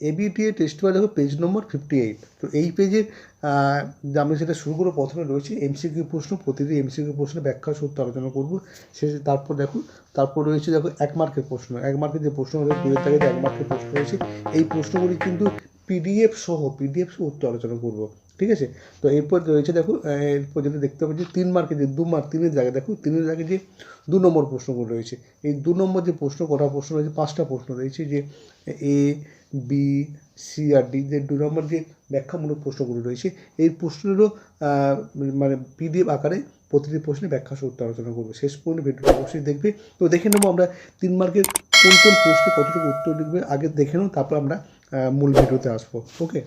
ABTA test paper দেখো page নম্বর fifty eight তো এই পেজে আমি সেটা শুরু করব, প্রথমে রয়েছে এমসিকিউ প্রশ্ন, প্রতিটি এমসিকিউ প্রশ্নের ব্যাখ্যা, সূত্র আলোচনা করব। সে তারপর দেখো তারপর রয়েছে দেখো এক মার্কের প্রশ্ন। এক মার্কের যে প্রশ্ন রয়েছে দুয়ের তারিখে এক মার্কের প্রশ্ন রয়েছে। এই প্রশ্নগুলি কিন্তু পিডিএফ সহ পিডিএফ সহ উত্তর আলোচনা করব। ঠিক আছে? তো এরপর রয়েছে দেখো এরপর যেটা দেখতে পাচ্ছি, তিন মার্কে যে, দু মার্ক তিনের জায়গায় দেখো, তিনের জায়গায় যে দু নম্বর প্রশ্নগুলো রয়েছে। এই দু নম্বর যে প্রশ্ন, কটা প্রশ্ন রয়েছে, পাঁচটা প্রশ্ন রয়েছে যে, এ, বি, সি আর ডি, যে দু নম্বর যে ব্যাখ্যামূলক প্রশ্নগুলো রয়েছে, এই প্রশ্নেরও মানে পিডিএফ আকারে প্রতিটি প্রশ্নে ব্যাখ্যা উত্তর আলোচনা করব। শেষ পর্যন্ত ভিডিওটা অবশ্যই দেখবে। তো দেখে নেব আমরা তিন মার্কের কোন কোন প্রশ্নে কতটুকু উত্তর লিখবে, আগে দেখে নেব তারপর আমরা মূল ভিডিওতে আসব। ওকে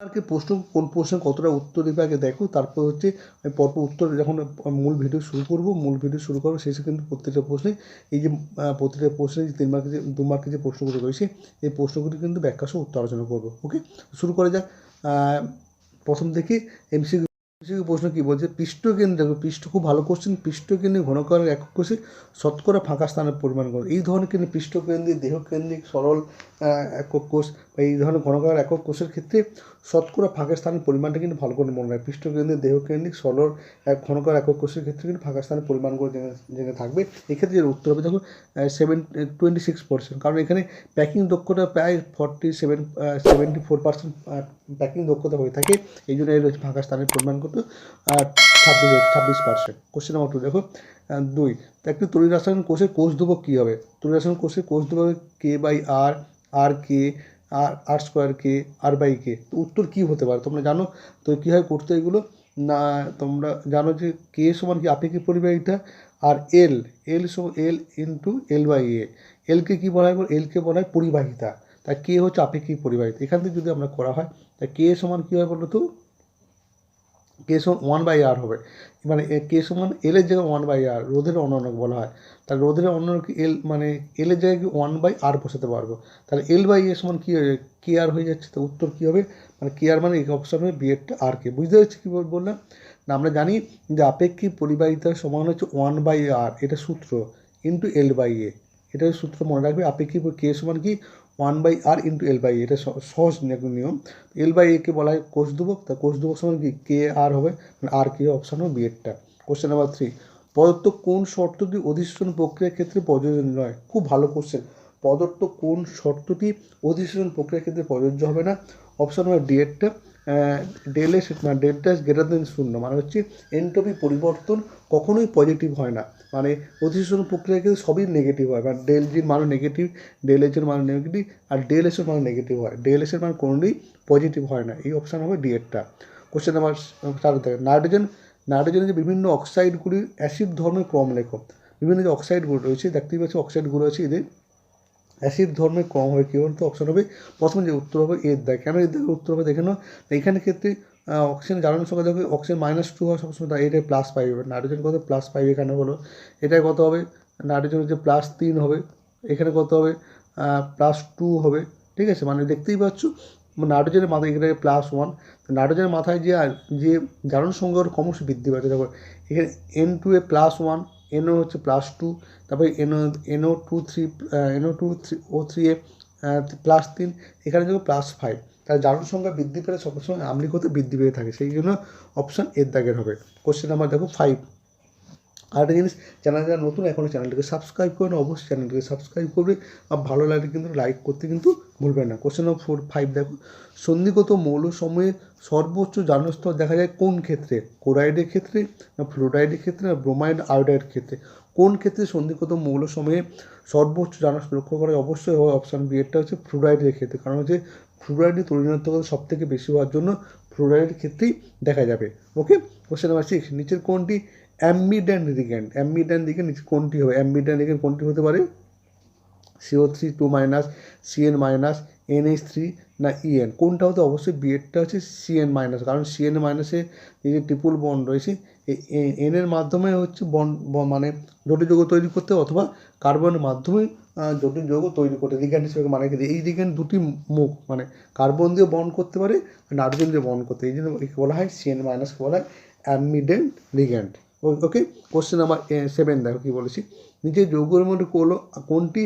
মার্কের প্রশ্ন, কোন প্রশ্নে কতটা উত্তর দেবে আগে দেখো, তারপর হচ্ছে আমি পরপর উত্তর যখন মূল ভিডিও শুরু করব, মূল ভিডিও শুরু করব শেষে কিন্তু প্রত্যেকটা প্রশ্নে এই যে প্রত্যেকটা প্রতিটা প্রশ্নে যে তিন মার্কের যে, দু মার্কের যে প্রশ্নগুলো রয়েছে, এই প্রশ্নগুলি কিন্তু ব্যাখ্যা সহ উত্তর আলোচনা করব ওকে শুরু করা যাক। প্রথম থেকে এমসিকিউ এমসিকিউ প্রশ্ন কী বলছে? পৃষ্ঠকেন্দ্র, দেখো, পৃষ্ঠ খুব ভালো কোশ্চেন পৃষ্ঠকেন্দ্রিক ঘনকারের একক কোষে শতকরা ফাঁকা স্থানের পরিমাণ করো এই ধরনের কিন্তু পৃষ্ঠকেন্দ্রিক, দেহকেন্দ্রিক, সরল একক কোষ বা এই ধরনের ঘনকার একক কোষের ক্ষেত্রে শতকরা ফাঁকা স্থানের পরিমাণটা কিন্তু ভালো করে মনে রাখবে। পৃষ্ঠকেন্দ্রিক, দেহকেন্দ্রিক, সরল ঘনকার একক কোষের ক্ষেত্রে কিন্তু ফাঁকা স্থানের পরিমাণ করে জেনে থাকবে। এক্ষেত্রে যে উত্তর হবে, দেখো সেভেন টোয়েন্টি সিক্স পার্সেন্ট কারণ এখানে প্যাকিং দক্ষতা প্রায় forty seven seventy four percent packing দক্ষতা হয়ে থাকে। এই জন্য এর ফাঁকা স্থানের পরিমাণ কত ছাব্বিশ ছাব্বিশ পার্সেন্ট কোশ্চেন নাম্বার টু দেখো দুই, একটি তরি রাসায়নিক কোষের কোষ ধ্রুবক কী হবে? তরি রাসায়নিক কোষের কোষ ধ্রুবক K by R R K R R square K R by K তো উত্তর কী হতে পারে? তোমরা জানো? তো কীভাবে করতে এগুলো? না, তোমরা জানো যে কে সমান কি? আপেক্ষিক পরিবাহিতা আর এল এল সমান এল ইন্টু এল বাই এ এলকে কী বলা হয়? এলকে বলা হয় পরিবাহিতা। তা কে হচ্ছে আপেক্ষিক পরিবাহিতা। এখান থেকে যদি আমরা করা হয়, তা কে সমান কী হয় বলো তো? কে সমান ওয়ান বাই আর হবে। মানে কে সমান এলের জায়গায় ওয়ান বাই আর রোধের অননক বলা হয়। তাহলে রোধের অননক এল মানে এলের জায়গায় কি ওয়ান বাই আর বসাতে পারব? তাহলে এল বাই এ সমান কী হয়ে কে আর হয়ে যাচ্ছে। তো উত্তর কী হবে? মানে কে আর মানে এই অপশন হবে বিয়েরটা আর কে বুঝতে পারছি কী বল- বললাম? না, আমরা জানি যে আপেক্ষিক পরিবাহিতার সমান হচ্ছে ওয়ান বাই আর এটা সূত্র ইন্টু এল বাই এ এটা সূত্র মনে রাখবে, আপেক্ষিক কে সমান কি? One by R into L by এটা সহজ নিয়ম এল বাই একে বলা হয় কোষ দুবক তা কোষ দুবক সমান কি? কে আর হবে। মানে আর কে অপশান হবে বিএডটা কোশ্চেন নাম্বার থ্রি প্রদত্ত কোন শর্তটি অধিষ্ঠন প্রক্রিয়ার ক্ষেত্রে প্রযোজ্য নয়? খুব ভালো কোশ্চেন প্রদত্ত কোন শর্তটি অধিষ্ঠন প্রক্রিয়ার ক্ষেত্রে প্রযোজ্য হবে না? অপশান হবে ডিএডটা ডেল এস মানে এস গ্রেটার দেন শূন্য মানে হচ্ছে এনটপি পরিবর্তন কখনোই পজিটিভ হয় না। মানে অধিষ্ঠন প্রক্রিয়া কিন্তু সবই নেগেটিভ হয় মানে ডেল জির মানও নেগেটিভ ডেল এসের মান নেগেটিভ আর ডেল এসের মান নেগেটিভ হয়। ডেল এসের মান কোনোদিনই পজিটিভ হয় না, এই অপশান হবে ডিএডটা কোশ্চেন নাম্বার চার থেকে নাইট্রোজেন নাইট্রোজেনের যে বিভিন্ন অক্সাইডগুলির অ্যাসিড ধর্মের ক্রম লেখো। বিভিন্ন যে অক্সাইডগুলো রয়েছে, দেখতেই পাচ্ছি অক্সাইডগুলো আছে এদের অ্যাসিড ধর্মের কম হবে কী বলতো অপশন হবে। প্রথমে যে উত্তর হবে এর দাগ কেন এর দাগে উত্তর হবে, দেখে নাও। এখানে ক্ষেত্রে অক্সিজেন জ্বালানোর সংখ্যা দেখবে অক্সিজেন মাইনাস টু হওয়া সবসময় এটা প্লাস ফাইভ হবে। নাইট্রোজেন কত? প্লাস ফাইভ এখানে হলো এটা কত হবে? নাইট্রোজেন হচ্ছে প্লাস তিন হবে, এখানে কত হবে? প্লাস টু হবে, ঠিক আছে? মানে দেখতেই পাচ্ছ নাইট্রোজেনের মাথায় এখানে প্লাস ওয়ান নাইট্রোজেনের মাথায় যে যে জ্বালানোর সংখ্যা ক্রমশ বৃদ্ধি পাচ্ছে। দেখো, এখানে N two A plus one NO হচ্ছে প্লাস টু তারপরে NO NO two three NO two three O three A plus তিন, এখানে দেখো প্লাস ফাইভ তার জারণ সংখ্যা বৃদ্ধি পেলে সবসময় আমলিক হতে বৃদ্ধি পেয়ে থাকে, সেই জন্য অপশান এর দাগের হবে। কোশ্চেন নাম্বার দেখো ফাইভ আরেকটা জিনিস চ্যানেল যারা নতুন এখনও চ্যানেলটিকে সাবস্ক্রাইব করে না, অবশ্যই চ্যানেলটিকে সাবস্ক্রাইব করবে। আর ভালো লাগলে কিন্তু লাইক করতে কিন্তু ভুলবেন না। কোশ্চেন নম্বর ফোর ফাইভ দেখো। সন্ধিগত মৌল সময়ে সর্বোচ্চ জানস্তর দেখা যায় কোন ক্ষেত্রে? ক্লোরাইডের ক্ষেত্রে না ফ্লোরাইডের ক্ষেত্রে না ব্রোমাইড আয়োডাইডের ক্ষেত্রে? কোন ক্ষেত্রে সন্ধিগত মৌল সময়ে সর্বোচ্চ জানস্তর লক্ষ্য করে অবশ্যই হবে অপশান বি এরটা হচ্ছে ফ্লোরাইডের ক্ষেত্রে। কারণ হচ্ছে ফ্লোরাইডের তরিণাত্মকতা সব থেকে বেশি হওয়ার জন্য ফ্লোরাইডের ক্ষেত্রেই দেখা যাবে। ওকে কোশ্চেন নাম্বার সিক্স নিচের কোনটি? অ্যাম্বিড্যান্ট রিগ্যান্ড অ্যাম্বিড্যান্ট দিকে নিচে কোনটি হবে? অ্যাম্বিড্যান্ট রিগ্যান্ড কোনটি হতে পারে? CO three, two minus CN minus NH three না ইএন কোনটা হতে অবশ্যই বিএডটা হচ্ছে সিএন মাইনাস, কারণ সিএন মাইনাসে এই যে ট্রিপুল বন্ড রয়েছে এন এর মাধ্যমে হচ্ছে বন মানে জটিল যৌগ তৈরি করতে অথবা কার্বনের মাধ্যমে জটিল যৌগ তৈরি করতে রিগ্যান্ড হিসেবে মানে এই রিগ্যান্ড দুটি মুখ মানে কার্বন দিয়ে বন্ড করতে পারে নাইট্রোজেন দিয়ে বন্ড করতে এই জন্য বলা হয় সিএন মাইনাসকে বলা হয় ambidentate ligand okay question number seven দেখো কী বলেছি। নিচে যৌগের মধ্যে কোলো, কোনটি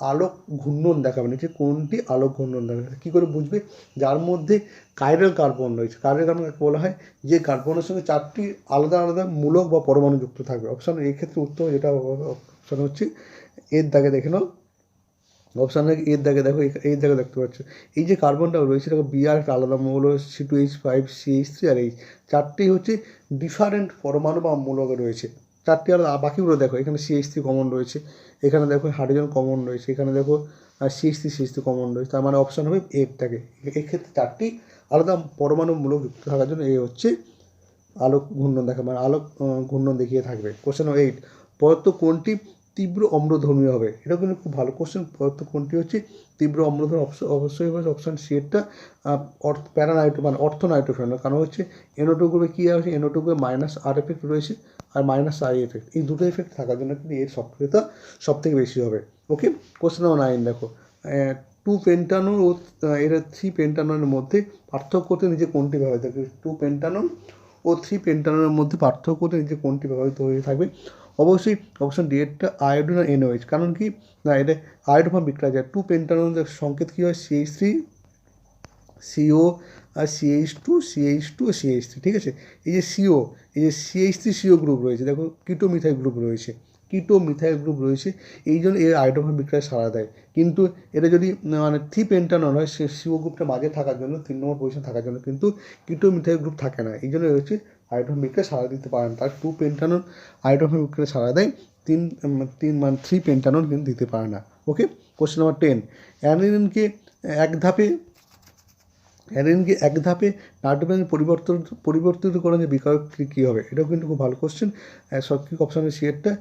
আলোক ঘূর্ণন দেখাবে? নিচে কোনটি আলোক ঘূর্ণন দেখাবে? কী করে বুঝবে? যার মধ্যে কাইরাল কার্বন রয়েছে। কাইরাল কার্বন বলা হয় যে কার্বনের সঙ্গে চারটি আলাদা আলাদা মূলক বা পরমাণু যুক্ত থাকবে অপশান এই ক্ষেত্রে উত্তর যেটা অপশান হচ্ছে, এর দাগে দেখে নাও। অপশান এর দাগে দেখো এই দাগে দেখতে পাচ্ছ। এই যে কার্বনটা রয়েছে, দেখো বিআর একটা আলাদা মৌল C two H five C H three আর এইচ চারটি হচ্ছে ডিফারেন্ট পরমাণু বা মূলক রয়েছে। চারটি আলাদা বাকিগুলো দেখো, এখানে সি এইচ থ্রি কমন রয়েছে। এখানে দেখো হাইড্রোজেন কমন রয়েছে, এখানে দেখো C H three C H three common রয়েছে। তার মানে অপশান হবে এরটাকে এক্ষেত্রে চারটি আলাদা পরমাণু মূলক যুক্ত থাকার জন্য এ হচ্ছে আলোক ঘূর্ণন দেখা মানে আলোক ঘূর্ণন দেখিয়ে থাকবে। কোশ্চেন এইট পদার্থ কোনটি তীব্র অম্লধর্মীয় হবে। এটা কিন্তু খুব ভালো কোশ্চেন পদার্থ কোনটি হচ্ছে? তীব্র অম্লধর্মী অবশ্যই হবে অপশান সি এরটা অর্থ প্যারানাইট্রো মানে অর্থ নাইট্রোফেন কারণ হচ্ছে এনোটো গ্রুপে কী আছে? এনোটো গ্রুপে মাইনাস আর এফেক্ট রয়েছে আর মাইনাস আই এফেক্ট এই দুটো এফেক্ট থাকার জন্য কিন্তু এর সক্রিয়তা সব থেকে বেশি হবে। ওকে কোশ্চেন নাম্বার নাইন দেখো। টু পেন্টানন ও এটা থ্রি পেন্টাননের মধ্যে পার্থক্য করতে নিজে কোনটি ব্যবহৃত? থাকবে টু পেন্টানন ও থ্রি পেন্টাননের মধ্যে পার্থক্য করতে নিজে কোনটি ব্যবহৃত হয়ে থাকবে? অবশ্যই অপশন ডি এরটা আয়োডিন আর এনওএইচ কারণ কি? না, এটা আয়োডোফাম বিক্রয় যায়। টু পেন্টাননের সংকেত কী হয়? সিএইচ থ্রি সিও আর CH two CH two CH three ঠিক আছে? এই যে সিও এই যে সিএইচ থ্রি সিও গ্রুপ রয়েছে, দেখো কিটো মিথাইল গ্রুপ রয়েছে কিটো মিথাইল গ্রুপ রয়েছে, এই জন্য এর আয়োডোফাম বিক্রয় সারা দেয়। কিন্তু এটা যদি মানে থ্রি পেন্টানন হয়, সে সিও গ্রুপটা মাঝে থাকার জন্য, তিন নম্বর পজিশন থাকার জন্য, কিন্তু কিটো মিথাইল গ্রুপ থাকে না। এই জন্য এ আয়োডোফাম বিক্রয় দিতে পারে না তার টু পেন্টানন বিক্রয় সারা দেয়, তিন তিন মানে থ্রি পেন্টানন কিন্তু দিতে পারে না। ওকে কোশ্চেন নাম্বার টেন অ্যানিলিনকে এক ধাপে অ্যানিনকে এক ধাপে নাইট্রোজেন পরিবর্তন, পরিবর্তিত করার যে বিকল্প কী হবে? এটাও কিন্তু খুব ভালো কোশ্চেন সঠিক অপশানের সিয়েরটা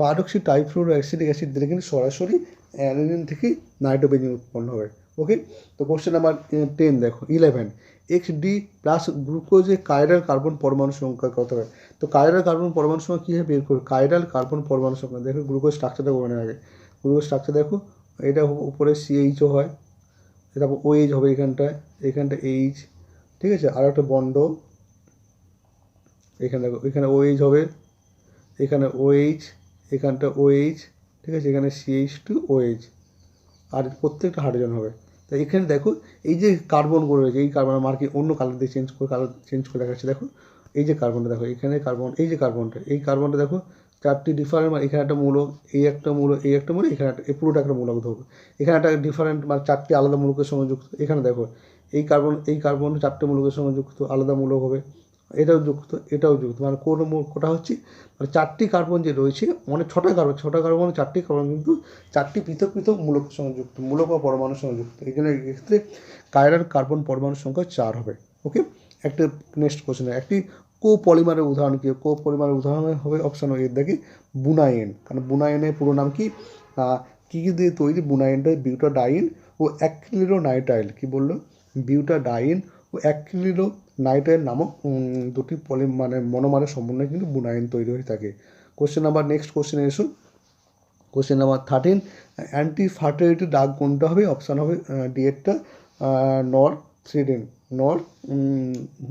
পারক্সি টাইফ্লোরো অ্যাসিডিক অ্যাসিড দিলে কিন্তু সরাসরি অ্যানিলিন থেকেই নাইট্রোজেন উৎপন্ন হবে ওকে তো কোশ্চেন নাম্বার টেন দেখো ইলেভেন এক্স ডি প্লাস গ্লুকোজে কাইরাল কার্বন পরমাণু সংখ্যা কত হবে তো কাইরাল কার্বন পরমাণু সংখ্যা কীভাবে বের করবে? কাইরাল কার্বন পরমাণু সংখ্যা। দেখো গ্লুকোজ স্ট্রাকচারটা মনে আগে। গ্লুকোজ স্ট্রাকচার দেখো, এটা উপরে সিএইচও হয়। তারপর ওএইচ হবে এখানটায়, এখানটা এইচ ঠিক আছে? আর একটা বন্ড এখানে দেখো, এখানে ওএইচ হবে, এখানে ওএইচ এখানটা ওএইচ ঠিক আছে? এখানে সিএইচ টু ওএইচ আর প্রত্যেকটা হাইড্রোজেন হবে। তো এখানে দেখো, এই যে কার্বনগুলো রয়েছে, এই কার্বন মার্কে অন্য কালার দিয়ে চেঞ্জ করে কালার চেঞ্জ করে দেখাচ্ছে, দেখো। এই যে কার্বনটা দেখো, এখানে কার্বন এই যে কার্বনটা এই কার্বনটা দেখো, চারটি ডিফারেন্ট মানে এখানে একটা মূলক, এই একটা মূলক, এই একটা মূলক, এখানে একটা পুরোটা একটা মূলক ধরবো। এখানে একটা ডিফারেন্ট মানে চারটি আলাদা মূলকের সঙ্গে যুক্ত, এখানে দেখো, এই কার্বন এই কার্বন চারটে মূলকের সঙ্গে যুক্ত আলাদা মূলক হবে। এটাও যুক্ত এটাও যুক্ত। মানে কোন কোটা হচ্ছে মানে চারটি কার্বন যে রয়েছে মানে ছটা কার্বন ছটা কার্বন, চারটি কার্বন কিন্তু চারটি পৃথক পৃথক মূলকের সঙ্গে যুক্ত, মূলক বা পরমাণুর সঙ্গে যুক্ত। এই জন্য এক্ষেত্রে কায়রার কার্বন পরমাণুর সংখ্যা চার হবে, ওকে? একটা নেক্সট কোশ্চেন একটি কো পলিমারের উদাহরণ কি? কো পলিমারের উদাহরণ হবে অপশন এর দেখি, বুনাইন। কারণ বুনাইনের পুরো নাম কি? কী কী দিয়ে তৈরি বুনাইনটা? বিউটাডাইন ও অ্যাক্রিলো নাইট্রাইল কী বলল? বিউটাডাইন ও অ্যাক্রিলো নাইট্রাইল নামক দুটি পলি মানে মনোমারের সমন্বয়ে কিন্তু বুনাইন তৈরি হয়ে থাকে। কোশ্চেন নাম্বার নেক্সট কোশ্চেনে এসো। Question number thirteen anti fertility drug কোনটা হবে? অপশান হবে ডিএটটা নর থ্রিডেন নর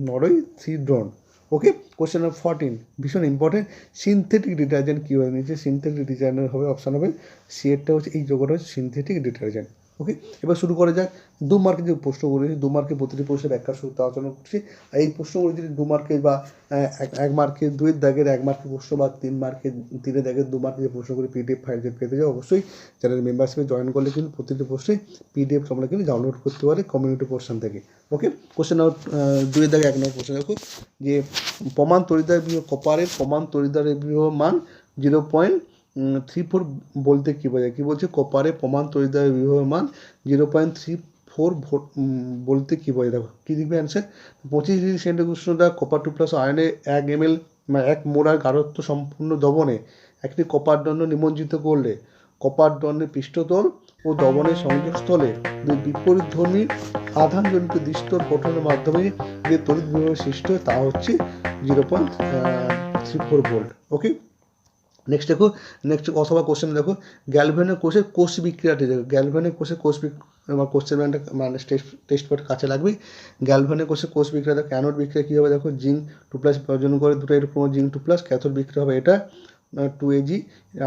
নরই থ্রিড্রন ওকে কোশ্চেন নাম্বার ফোরটিন ভীষণ ইম্পর্টেন্ট সিনথেটিক ডিটারজেন্ট কী হবে নিচে সিনথেটিক ডিটারজেন্ট হবে অপশান হবে সিএরটা হচ্ছে, এই যোগটা হচ্ছে সিনথেটিক ডিটারজেন্ট ওকে এবার শুরু করা যাক। দু মার্কের যে প্রশ্নগুলো দু মার্কের প্রতিটি প্রশ্নের ব্যাখ্যা শুরু আলোচনা করছি। এই প্রশ্নগুলো যদি দু মার্কের বা এক- মার্কের দুইয়ের দাগের, এক মার্কের প্রশ্ন বা তিন মার্কের তিনের দাগের দু মার্কের যে প্রশ্নগুলি পিডিএফ ফাইল যে পেতে যাও অবশ্যই চ্যানেল মেম্বারশিপে জয়েন করলে কিন্তু প্রতিটি প্রশ্নে পিডিএফ তোমরা কিন্তু ডাউনলোড করতে পারে কমিউনিটি পোর্শন থেকে। ওকে কোশ্চেন নাম্বার দুইয়ের দাগে এক নম্বর প্রশ্ন দেখো। যে প্রমাণ তরিদার বিহ কপারের প্রমাণ তরিদারের বিহ মান জিরো পয়েন্ট থ্রি ফোর বলতে কী বোঝায়? কী বলছে? কপারে প্রমাণ তরিদারের বিভবের মান zero point three four volt বলতে কী বোঝায়? দেখো, কী দিবে অ্যান্সার পঁচিশ ডিগ্রি সেন্টিগ্রেড উষ্ণতা কপার টু প্লাস আয়নে এক এম এল এক মোড়ার গাঢ়ত্ব সম্পূর্ণ দবনে একটি কপার দণ্ড নিমজ্জিত করলে কপার দণ্ডের পৃষ্ঠতল ও দবনের সংযোগস্থলে দুই বিপরীত ধর্মী আধানজনিত দৃষ্টর গঠনের মাধ্যমে যে তড়িৎ বিভবের সৃষ্টি হয়, তা হচ্ছে zero point three four volt okay next দেখো নেক্সট অথবা কোশ্চেন দেখো গ্যালভেনের কোষের কোষ বিক্রিয়াটি দেখো গ্যালভেনের কোষের কোষ বিক্রিয়া কোশ্চেন মানে টেস্ট পেপার কাছে লাগবে গ্যালভেনের কোষের কোষ বিক্রিয়া দেখো ক্যানোড বিক্রিয়া কী হবে? দেখো জিঙ্ক টু প্লাস প্রয়োজন করে দুটো এরকম জিঙ্ক টু প্লাস ক্যাথোড বিক্রিয়া হবে এটা টু এজি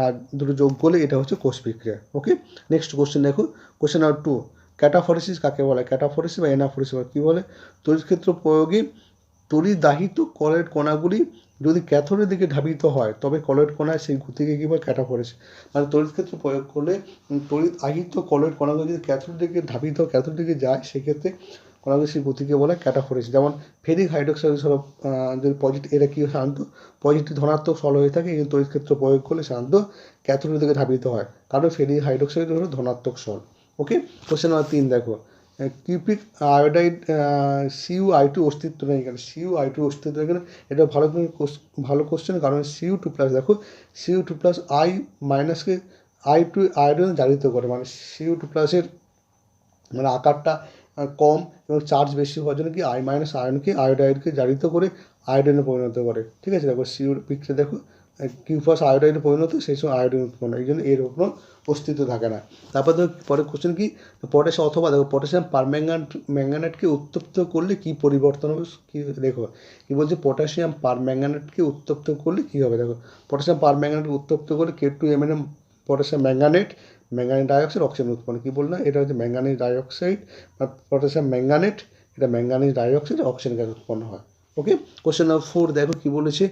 আর দুটো যোগ করলে এটা হচ্ছে কোষ বিক্রিয়া। ওকে নেক্সট কোশ্চেন দেখো কোশ্চেন নাম্বার টু ক্যাটাফরেসিস কাকে বলে? ক্যাটাফরেসিস বা এনাফরেসিস বা কী বলে? তড়িৎ ক্ষেত্র প্রয়োগে তড়িৎ দাহিত কলের কণাগুলি যদি ক্যাথোডের দিকে ধাবিত হয়, তবে কলের কণায় সেই গতিকে কী বলে ক্যাটাফরেসিস মানে তড়িৎ ক্ষেত্র প্রয়োগ করলে তড়িৎ আহিত কলের কণাগুলি যদি ক্যাথোডের দিকে ধাবিত, ক্যাথোডের দিকে যায়, সেক্ষেত্রে কণাগুলি সেই গতিকে বলে ক্যাটাফরেসিস যেমন ফেরিক হাইড্রোক্সাইড সরব যদি পজিটিভ, এটা কি সাধারণত পজিটিভ ধনাত্মক সল হয়ে থাকে, কিন্তু তড়িৎ ক্ষেত্র প্রয়োগ করলে সাধারণত ক্যাথোডের দিকে ধাবিত হয়। কারণ ফেরিক হাইড্রোক্সাইড হলো ধনাত্মক সল ওকে কোশ্চেন নাম্বার তিন, দেখো। Cupric iodide Cu I two অস্তিত্ব নেই এখানে। সিউ আই টু অস্তিত্ব এখানে। এটা ভালো ভালো কোশ্চেন কারণ সিউ টু প্লাস দেখো সিউ টু প্লাস আই মাইনাসকে আই টু আয়োডাইন জারিত করে। মানে সিউ টু প্লাসের মানে আকারটা কম এবং চার্জ বেশি হওয়ার জন্য কি আই মাইনাস আয়নকে আয়োডাইডকে জারিত করে আয়োডিনে পরিণত করে। ঠিক আছে, দেখো সিউর পিকচার দেখো। কিউপাস আয়োডাইডে পরিণত সেই সময় আয়োডিন উৎপন্ন এই জন্য এর কোনো অস্তিত্ব থাকে না। তারপর দেখো পরের কোশ্চেন কি? পটাশিয়াম অথবা দেখো, পটাশিয়াম পারম্যাঙ্গানেট ম্যাঙ্গানেটকে উত্তপ্ত করলে কি পরিবর্তন হবে? কি দেখো, কি বলছে? পটাশিয়াম পারম্যাঙ্গানেটকে উত্তপ্ত করলে কি হবে? দেখো, পটাশিয়াম পারম্যাঙ্গানেটকে উত্তপ্ত করলে K two M N M potassium manganate manganese dioxide, oxygen উৎপন্ন। কী বললাম? এটা হচ্ছে ম্যাঙ্গানিজ ডাইঅক্সাইড বা পটাশিয়াম ম্যাঙ্গানেট, এটা ম্যাঙ্গানিজ ডাইঅক্সাইড, অক্সিজেন গ্যাস উৎপন্ন হয়। ওকে কোশ্চেন নাম্বার ফোর দেখো কী বলেছে?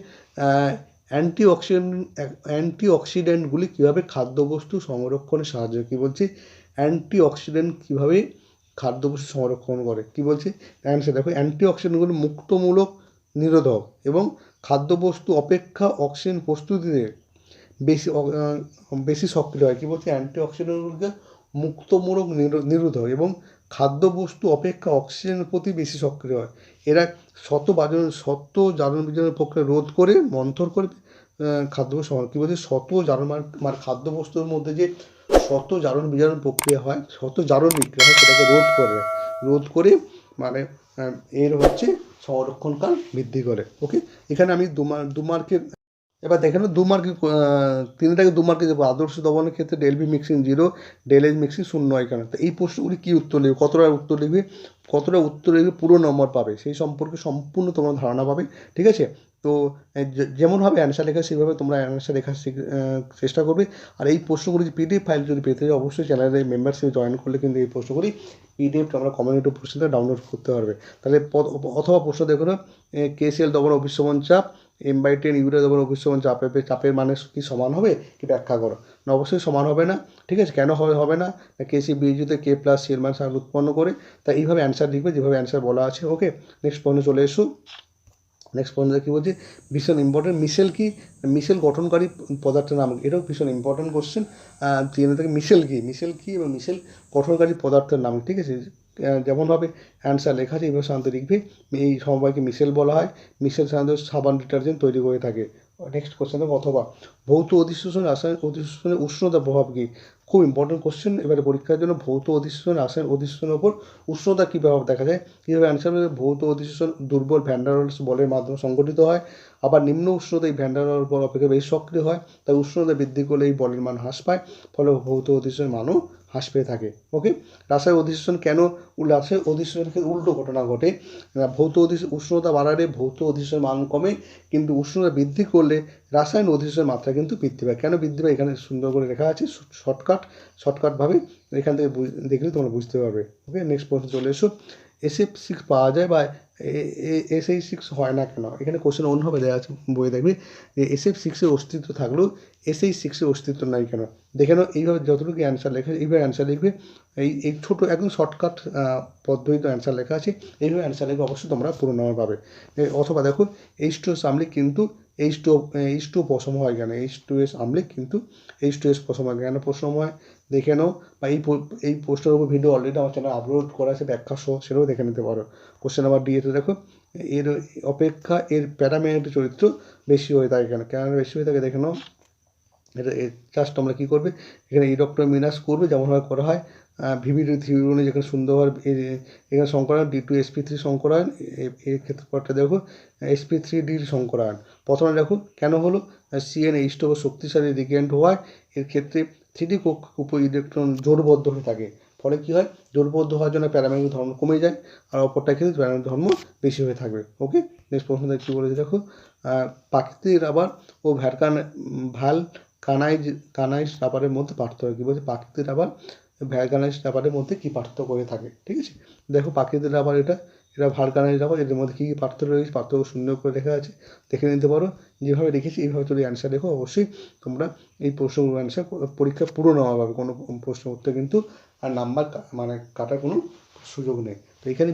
অ্যান্টি অক্সিডেন্ট অ্যান্টি অক্সিডেন্টগুলি কীভাবে খাদ্যবস্তু সংরক্ষণে সাহায্য কী বলছে? অ্যান্টি অক্সিডেন্ট কীভাবে খাদ্যবস্তু সংরক্ষণ করে? কী বলছে? অ্যান্সার দেখো অ্যান্টি অক্সিডেন্টগুলি মুক্তমূলক, নিরোধক এবং খাদ্যবস্তু অপেক্ষা অক্সিজেন প্রস্তুতিতে বেশি বেশি সক্রিয় হয়। কী বলছে? অ্যান্টি অক্সিডেন্টগুলিকে মুক্তমূলক, নিরো- নিরোধক এবং খাদ্যবস্তু অপেক্ষা অক্সিজেনের প্রতি বেশি সক্রিয় হয়। এরা শত বাজন, শত জারণ বিজারণের প্রক্রিয়া রোধ করে, মন্থর করে খাদ্যবস্তু সমাধান কী বলছে? শত জারণ মানে খাদ্যবস্তুর মধ্যে যে শত জারণ বিজারণ প্রক্রিয়া হয়, শত জারণ বিক্রিয়া হয়, সেটাকে রোধ করে। রোধ করে মানে এর হচ্ছে সংরক্ষণকাল বৃদ্ধি করে। ওকে এখানে আমি দু মার্ক দু, মার্কের এবার দেখেন দু মার্ক তিনটাকে দু মার্কে যাব আদর্শ দমনের ক্ষেত্রে del B mixing zero del H mixing শূন্য এখানে তো এই প্রশ্নগুলি কী উত্তর লিখবে কতটা উত্তর লিখবে কতটা উত্তর লিখবে পুরো নম্বর পাবে। সেই সম্পর্কে সম্পূর্ণ তোমরা ধারণা পাবে, ঠিক আছে? তো যেমনভাবে অ্যান্সার লেখা, সেইভাবে তোমরা অ্যান্সার লেখার চেষ্টা করবে। আর এই প্রশ্নগুলি পিডিএফ ফাইল যদি পেতে চাও, অবশ্যই চ্যানেলের মেম্বারশিপ জয়েন করলে কিন্তু এই প্রশ্নগুলি পিডিএফ তোমরা কমিউনিটি প্রশ্নটা ডাউনলোড করতে পারবে। তাহলে অথবা প্রশ্ন দেখো কেসিএল দমন অভিশ্রমণ চাপ এম বাই টেন ইউরিয়া দমন অভিশ্রমণ চাপের চাপের মানে কি সমান হবে? কি ব্যাখ্যা করো। না, অবশ্যই সমান হবে না, ঠিক আছে? কেন হবে হবে না? কেসি বিজুতে কে প্লাস সি এর মান সার উৎপন্ন করে? তাই এইভাবে অ্যান্সার লিখবে, যেভাবে অ্যান্সার বলা আছে। ওকে নেক্সট প্রশ্ন চলে এসো। নেক্সট পয়েন্ট কী বলছে? ভীষণ ইম্পর্টেন্ট মিশেল কি? মিশেল গঠনকারী পদার্থের নাম এটাও ভীষণ ইম্পর্টেন্ট কোশ্চেন তিনে থেকে, মিশেল কি? মিশেল কি এবং মিশেল গঠনকারী পদার্থের নাম ঠিক আছে? যেমনভাবে অ্যান্সার লেখা আছে এইভাবে সাধারণত লিখবে। এই সমবায়কে মিশেল বলা হয়। মিশেল সাধারণত সাবান ডিটারজেন্ট তৈরি করে থাকে। নেক্সট কোশ্চেন অথবা ভৌত অধিশোষণ রাসায়নিক অধিশোষণের উষ্ণতার প্রভাব কী? খুব ইম্পর্টেন্ট কোশ্চেন এবারে পরীক্ষার জন্য ভৌত অধিশোষণ রাসায়নিক অধিশোষণের ওপর উষ্ণতা কী প্রভাব দেখা যায়? কীভাবে অ্যান্সার ভৌত অধিশোষণ দুর্বল ভ্যান্ডারলস বলের মাধ্যমে সংগঠিত হয়। আবার নিম্ন উষ্ণতা এই ভ্যান্ডারল বল অপেক্ষা বেশি সক্রিয় হয়। তাই উষ্ণতা বৃদ্ধি করলে এই বলের মান হ্রাস পায়। ফলে ভৌত অধিশোষণের মানও হ্রাস পেয়ে থাকে। ওকে রাসায়নিক অধিশোষণ কেন রাসায়নিক অধিশোষণের ক্ষেত্রে উল্টো ঘটনা ঘটে। ভৌত উষ্ণতা বাড়ালে ভৌত অধিশোষণের মান কমে, কিন্তু উষ্ণতা বৃদ্ধি করলে রাসায়নিক অধিশোষণের মাত্রা কিন্তু বৃদ্ধি পায়। কেন বৃদ্ধি পায়? এখানে সুন্দর করে লেখা আছে শর্টকাট, শর্টকাটভাবে। এখান থেকে দেখলে তোমরা বুঝতে পারবে। ওকে নেক্সট প্রশ্ন চলে এসো। এসএফ সিক্স পাওয়া যায় বা এস এই সিক্স হয় না কেন? এখানে কোশ্চেন অন্যভাবে দেওয়া আছে, বই দেখবে। যে এস এফ সিক্সের অস্তিত্ব থাকলেও এস এই সিক্সের অস্তিত্ব নাই কেন? দেখে নাও, এইভাবে যতটুকু অ্যান্সার লেখা, এইভাবে অ্যান্সার লিখবে। এই এই ছোটো, একদম শর্টকাট পদ্ধতিতে অ্যান্সার লেখা আছে। এইভাবে অ্যান্সার লিখবে, অবশ্যই তোমরা পুরো নাম্বার পাবে। অথবা দেখো এইচ টু আমলিক কিন্তু এইচ টু এইচ টু পশম হয় কেন? এইচ টু এস আমলিক কিন্তু এইচ টু এস পশম হয় কেন? পশম হয় দেখে নাও বা এই এই পোস্টের উপর ভিডিও অলরেডি আমার চ্যানেল আপলোড করা আছে, ব্যাখ্যা সহ সেটাও দেখে নিতে পারো। কোশ্চেন নাম্বার ডি এতে দেখো, এর অপেক্ষা এর প্যারামেন্ট চরিত্র বেশি হয়ে থাকে কেন? কেন বেশি হয়ে থাকে দেখে নাও। এটা জাস্ট আমরা কী করবে? এখানে ইডক্টর মিনাস করবে, যেমনভাবে করা হয়। ভিভিডি থিওরনে যেখানে সুন্দরভাবে এখানে সংকরায়ন ডি টু এসপি থ্রি সংকরায়ন এর ক্ষেত্রে দেখো এসপি থ্রি ডির সংকরায়ন প্রথমে দেখো, কেন হলো? সিএন এইচ টু শক্তিশালী রিগেন্ট হওয়ায় এর ক্ষেত্রে থ্রিডি কক্ষ উপ ইলেকট্রন জোরবদ্ধ হয়ে থাকে। ফলে কী হয়? জোটবদ্ধ হওয়ার জন্য প্যারামেরিক ধর্ম কমে যায় আর অপরটা কিন্তু প্যারামেরিক ধর্ম বেশি হয়ে থাকবে। ওকে নেক্সট প্রশ্নটা কী বলেছে দেখো। প্রাকৃতিক রাবার ও ভ্যারকান ভালো কানাইজ কানাইজ রাবারের মধ্যে পার্থক্য কী বলছে? প্রাকৃতিক রাবার ভ্যারকানাইজ রাবারের মধ্যে কী পার্থক্য হয়ে থাকে? ঠিক আছে? দেখো, প্রাকৃতিক রাবার এটা এটা ভার্কানাইজ যাব এদের মধ্যে কী কী পার্থক্য রয়েছে, পার্থক্য সুন্দর করে লেখা আছে, দেখে নিতে পারো। যেভাবে রেখেছি এইভাবে তুমি অ্যান্সার দেখো অবশ্যই তোমরা এই প্রশ্নগুলো অ্যান্সার পরীক্ষা পুরো নেওয়া পাবে কোনো প্রশ্ন উত্তর কিন্তু আর নাম্বার মানে কাটার কোনো সুযোগ নেই। তো এখানে